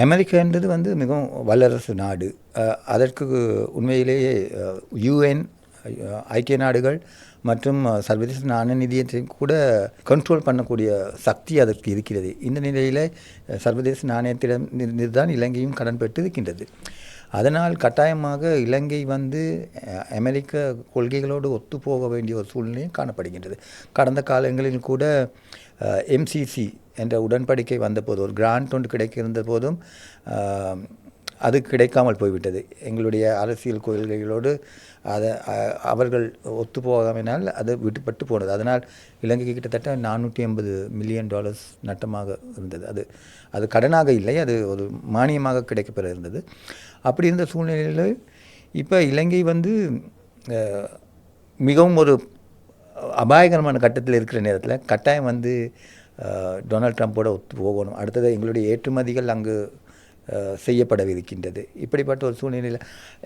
America என்றது வந்து மிகவும் வல்லரசு நாடு. அதற்கு உண்மையிலேயே யூஎன் ஐக்கிய நாடுகள் மற்றும் சர்வதேச நாணய நிதியத்தையும் கூட கண்ட்ரோல் பண்ணக்கூடிய சக்தி அதற்கு இருக்கிறது. இந்த நிலையில் சர்வதேச நாணயத்திடம் தான் இலங்கையும் கடன் பெற்று இருக்கின்றது. அதனால் கட்டாயமாக இலங்கை வந்து அமெரிக்க கொள்கைகளோடு ஒத்துப்போக வேண்டிய ஒரு சூழ்நிலையும் காணப்படுகின்றது. கடந்த காலங்களில் கூட எம்சிசி என்ற உடன்படிக்கை வந்தபோது ஒரு கிராண்ட் ஒன்று கிடைக்கிருந்த போதும் அது கிடைக்காமல் போய்விட்டது. எங்களுடைய அரசியல் கொள்கைகளோடு அதை அவர்கள் அவர்கள் ஒத்துப்போகாமல் அது விட்டுப்பட்டு போனது. அதனால் இலங்கைக்கு கிட்டத்தட்ட நானூற்றி ஐம்பது மில்லியன் டாலர்ஸ் நட்டமாக இருந்தது. அது அது கடனாக இல்லை அது ஒரு மானியமாக கிடைக்கப்பெற இருந்தது. அப்படி இருந்த சூழ்நிலையில் இப்போ இலங்கை வந்து மிகவும் ஒரு அபாயகரமான கட்டத்தில் இருக்கிற நேரத்தில் கட்டாயம் வந்து டொனால்ட் ட்ரம்ப்போட ஒத்து போகணும். அடுத்தது எங்களுடைய ஏற்றுமதிகள் அங்கு செய்யப்படவிருக்கின்றது. இப்படிப்பட்ட ஒரு சூழ்நிலையில்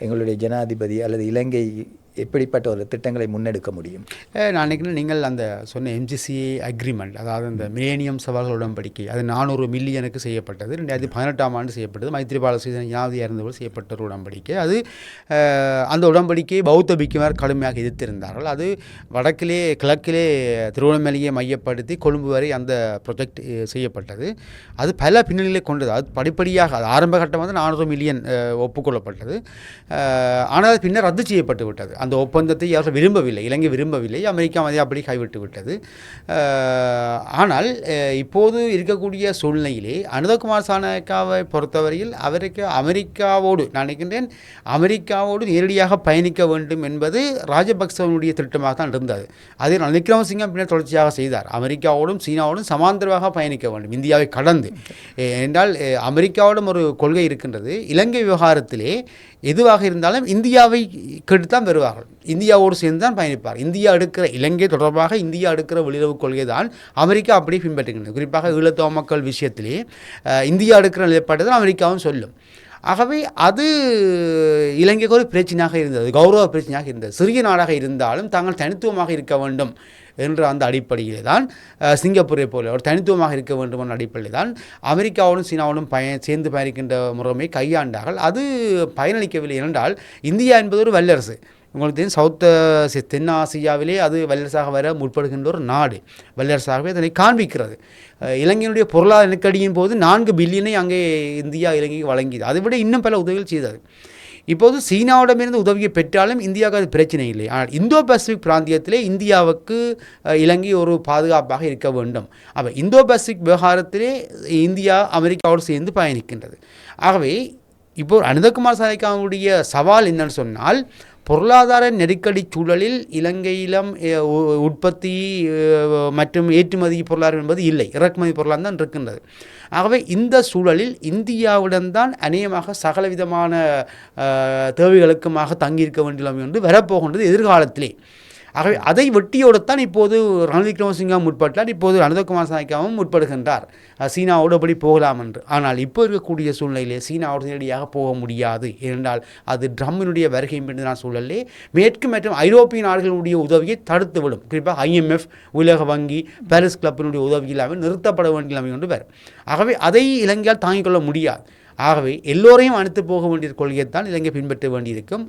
எங்களுடைய ஜனாதிபதி அல்லது இலங்கை எப்படிப்பட்ட ஒரு திட்டங்களை முன்னெடுக்க முடியும்? நான் நினைக்கிறேன் நீங்கள் அந்த சொன்ன எம்ஜிசிஏ அக்ரிமெண்ட் அதாவது அந்த மிலேனியம் சவால்கள் உடன்படிக்கை அது நானூறு மில்லியனுக்கு செய்யப்பட்டது ரெண்டாயிரத்தி பதினெட்டாம் ஆண்டு செய்யப்பட்டது மைத்திரிபால சீசன் ஞாபகம் இறந்தவர்கள் செய்யப்பட்ட ஒரு உடன்படிக்கை. அது அந்த உடன்படிக்கையை பௌத்த பிக்குமார் கடுமையாக எதிர்த்திருந்தார்கள். அது வடக்கிலே கிழக்கிலே திருவண்ணாமலையை மையப்படுத்தி கொழும்பு வரை அந்த ப்ரொஜெக்ட் செய்யப்பட்டது. அது பல பின்னணிகளை கொண்டது. அது படிப்படியாக அது ஆரம்ப கட்டம் வந்து நானூறு மில்லியன் ஒப்புக்கொள்ளப்பட்டது. ஆனால் அது பின்னர் ரத்து செய்யப்பட்டு விட்டது. அந்த ஒப்பந்தத்தை யாரும் விரும்பவில்லை இலங்கை விரும்பவில்லை அமெரிக்கா அதை அப்படி கைவிட்டு விட்டது. ஆனால் இப்போது இருக்கக்கூடிய சூழ்நிலையிலே அனுதகுமார் சாணக்காவை பொறுத்தவரையில் அவருக்கு அமெரிக்காவோடு நான் நினைக்கின்றேன் அமெரிக்காவோடு நேரடியாக பயணிக்க வேண்டும் என்பது ராஜபக்சவனுடைய திட்டமாக தான் இருந்தது. அதை நான் விக்ரமசிங்கம் பின்னர் தொடர்ச்சியாக செய்தார். அமெரிக்காவோடும் சீனாவோடும் சமாந்தரமாக பயணிக்க வேண்டும் இந்தியாவை கடந்து. என்றால் அமெரிக்காவோடும் ஒரு கொள்கை இருக்கின்றது. இலங்கை விவகாரத்திலே எதுவாக இருந்தாலும் இந்தியாவை கெடுத்தான் பயணிப்பார்கள். இந்தியாவோடு சேர்ந்து தான் பயணிப்பார் இந்தியா எடுக்கிற இலங்கை தொடர்பாக இந்தியா எடுக்கிற வெளியுறவு கொள்கை தான் அமெரிக்கா அப்படியே பின்பற்றுகின்றது. குறிப்பாக ஈழத்தோ மக்கள் விஷயத்திலே இந்தியா எடுக்கிற நிலைப்பாட்டை தான் அமெரிக்காவும் சொல்லும். ஆகவே அது இலங்கைக்கு ஒரு பிரச்சனையாக இருந்தது. கௌரவ பிரச்சனையாக இருந்தது. சிறிய நாடாக இருந்தாலும் தாங்கள் தனித்துவமாக இருக்க வேண்டும் என்ற அந்த அடிப்படையிலே தான் சிங்கப்பூரை போல ஒரு தனித்துவமாக இருக்க வேண்டும் என்ற அடிப்படையில் தான் அமெரிக்காவோடும் சீனாவோடும் பய சேர்ந்து பயணிக்கின்ற முறைமை கையாண்டார்கள். அது பயனளிக்கவில்லை. என்றால் இந்தியா என்பது ஒரு வல்லரசு. உங்களுக்கு தெரியும் சவுத் தென் ஆசியாவிலே அது வல்லரசாக வர முற்படுகின்ற ஒரு நாடு. வல்லரசாகவே அதனை காண்பிக்கிறது. இலங்கையினுடைய பொருளாதார நெருக்கடியின் போது நான்கு பில்லியனை அங்கே இந்தியா இலங்கைக்கு வழங்கியது. அதை விட இன்னும் பல உதவிகள் செய்தது. இப்போது சீனாவிடமிருந்து உதவியை பெற்றாலும் இந்தியாவுக்கு அது பிரச்சனை இல்லை. ஆனால் இந்தோ பசிபிக் பிராந்தியத்திலே இந்தியாவுக்கு இலங்கை ஒரு பாதுகாப்பாக இருக்க வேண்டும். அப்போ இந்தோ பசிபிக் விவகாரத்திலே இந்தியா அமெரிக்காவோடு சேர்ந்து பயணிக்கின்றது. ஆகவே இப்போ அனிதகுமார் சாரிக்காவுடைய சவால் என்னன்னு சொன்னால் பொருளாதார நெருக்கடி சூழலில் இலங்கையிலும் உற்பத்தி மற்றும் ஏற்றுமதி பொருளாதாரம் என்பது இல்லை. இறக்குமதி பொருளாதாரம் தான் இருக்கின்றது. ஆகவே இந்த சூழலில் இந்தியாவிடம்தான் அநேகமாக சகலவிதமான தேவைகளுக்குமாக தங்கியிருக்க வேண்டும் என்று வரப்போகின்றது எதிர்காலத்திலே. ஆகவே அதை வெட்டியோடத்தான் இப்போது ரணில் விக்ரமசிங்கா முற்பட்டார். இப்போது அனுதகுமார் சாய்க்காவும் முற்படுகின்றார். சீனாவோடு அப்படி போகலாம் என்று. ஆனால் இப்போ இருக்கக்கூடிய சூழ்நிலையிலே சீனாவோடு நேரடியாக போக முடியாது. ஏனென்றால் அது ட்ரம்மினுடைய வருகை நான் சூழலே மேற்கு மற்றும் ஐரோப்பிய நாடுகளுடைய உதவியை தடுத்துவிடும் குறிப்பாக ஐஎம்எஃப் உலக வங்கி பாரிஸ் கிளப்பினுடைய உதவி இல்லாமல் நிறுத்தப்பட வேண்டிய நிலைமை கொண்டு வரும். ஆகவே அதை இலங்கையால் தாங்கிக் கொள்ள முடியாது. ஆகவே எல்லோரையும் அனுத்து போக வேண்டிய கொள்கையைத்தான் இலங்கை பின்பற்ற வேண்டியிருக்கும்.